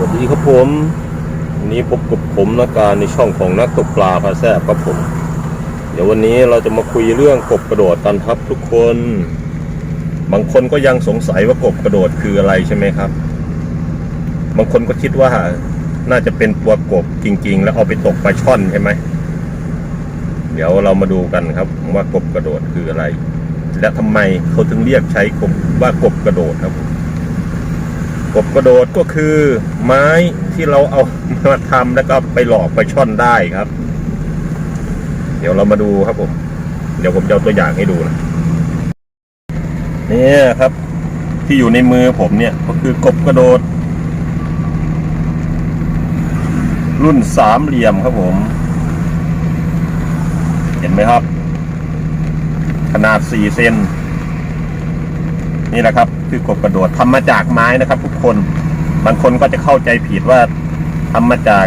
สวัสดีครับผมวันนี้พบกับผมนักการในช่องของนักตกปลาพาแซบครับผม เดี๋ยววันนี้เราจะมาคุยเรื่องกบกระโดดกันครับทุกคน บางคนก็ยังสงสัยว่ากบกระโดดคืออะไรใช่ไหมครับ บางคนก็คิดว่าน่าจะเป็นตัวกบจริง ๆ แล้วเอาไปตกปลาช่อนใช่ไหม เดี๋ยวเรามาดูกันครับว่ากบกระโดดคืออะไร และทำไมเขาถึงเรียกใช้กบว่ากบกระโดดครับก บกระโดดก็คือไม้ที่เราเอามาทำแล้วก็ไปหลอกไปช่อนได้ครับ เดี๋ยวเรามาดูครับผม เดี๋ยวผมจะเอาตัวอย่างให้ดูนะนี่ครับ ที่อยู่ในมือผมเนี่ยก็คือกบกระโดด รุ่นสามเหลี่ยมครับผม เห็นไหมครับ ขนาดสี่เซน นี่แหละครับคือกบกระโดดทำมาจากไม้นะครับ ทุกคนบางคนก็จะเข้าใจผิดว่าทำมาจาก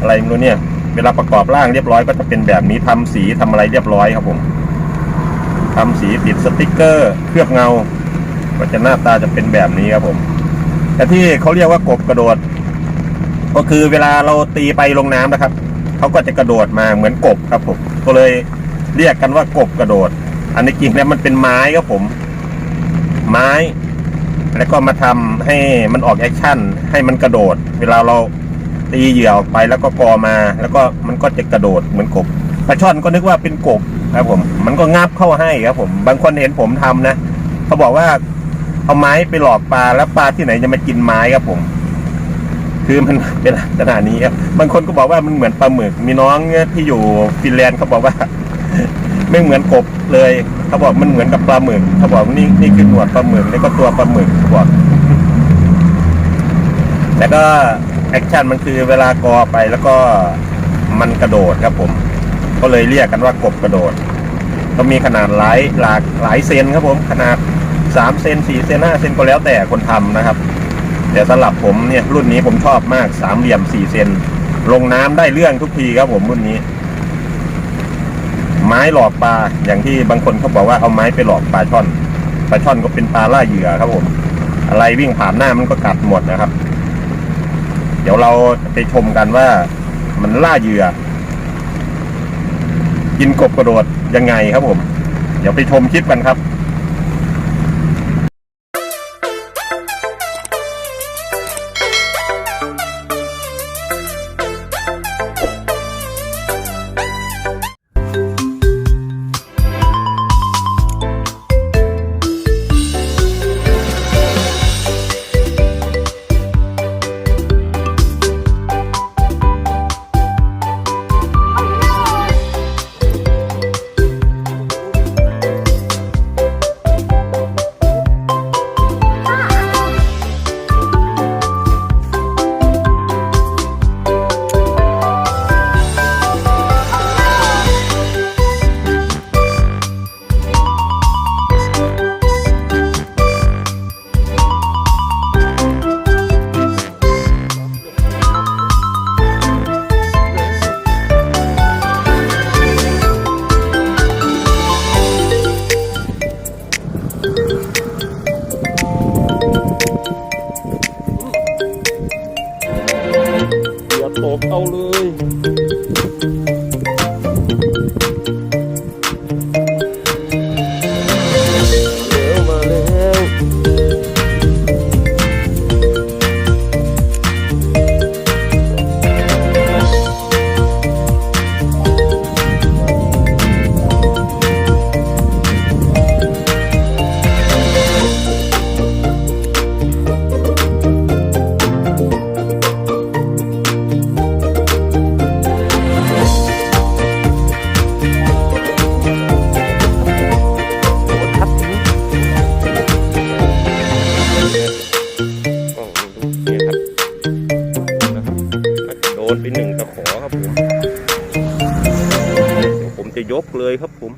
อะไรไม่รู้เนี่ย เวลาประกอบร่างเรียบร้อยก็จะเป็นแบบนี้ทำสีทำอะไรเรียบร้อยครับผมทำสีติดสติกเกอร์ เคลือบเงา ก็จะหน้าตาจะเป็นแบบนี้ครับผม แต่ที่เขาเรียกว่ากบกระโดด ก็คือเวลาเราตีไปลงน้ำนะครับเขาก็จะกระโดดมาเหมือนกบครับผมก็เลยเรียกกันว่ากบกระโดด อันนี้จริงแล้วมันเป็นไม้ครับผม ไม้ แล้วก็มาทำให้มันออกแอคชั่น ให้มันกระโดด เวลาเราตีเหยื่อออกไปแล้วก็กอมา แล้วก็มันก็จะกระโดดเหมือนกบปลาช่อนก็นึกว่าเป็นกบครับผม มันก็งับเข้าให้ครับผม บางคนเห็นผมทำนะเขาบอกว่าเอาไม้ไปหลอกปลาแล้วปลาที่ไหนจะมากินไม้ครับผม คือมันเป็นขนาดนี้ครับบางคนก็บอกว่ามันเหมือนปลาหมึกมีน้องที่อยู่ฟินแลนด์เขาบอกว่า ไม่เหมือนกบเลย เขาบอกมันเหมือนกับปลาหมึกเขาบอกนี่นี่คือหนวดปลาหมึกนี่ก็ตัวปลาหมึกเขาบอกแล้วก็แอคชั่นมันคือเวลากอไปแล้วก็มันกระโดดครับผม ก็เลยเรียกกันว่ากบกระโดด ก็มีขนาดหลายหลากหลายเซนครับผมขนาดสามเซนสี่เซนห้าเซนก็แล้วแต่คนทำนะครับ แต่สำหรับผมเนี่ยรุ่นนี้ผมชอบมากสามเหลี่ยมสี่เซนลงน้ำได้เรื่องทุกทีครับผมรุ่นนี้ ไม้หลอกปลาอย่างที่บางคนเขาบอกว่าเอาไม้ไปหลอกปลาช่อนปลาช่อนก็เป็นปลาล่าเหยื่อครับผม อะไรวิ่งผ่านหน้ามันก็กัดหมดนะครับ เดี๋ยวเราไปชมกันว่ามันล่าเหยื่อ กินกบกระโดดยังไงครับผม เดี๋ยวไปชมคลิปกันครับ ตกเอาเลย ยกเลยครับผม